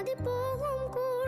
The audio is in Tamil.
பாதி போகும் கூட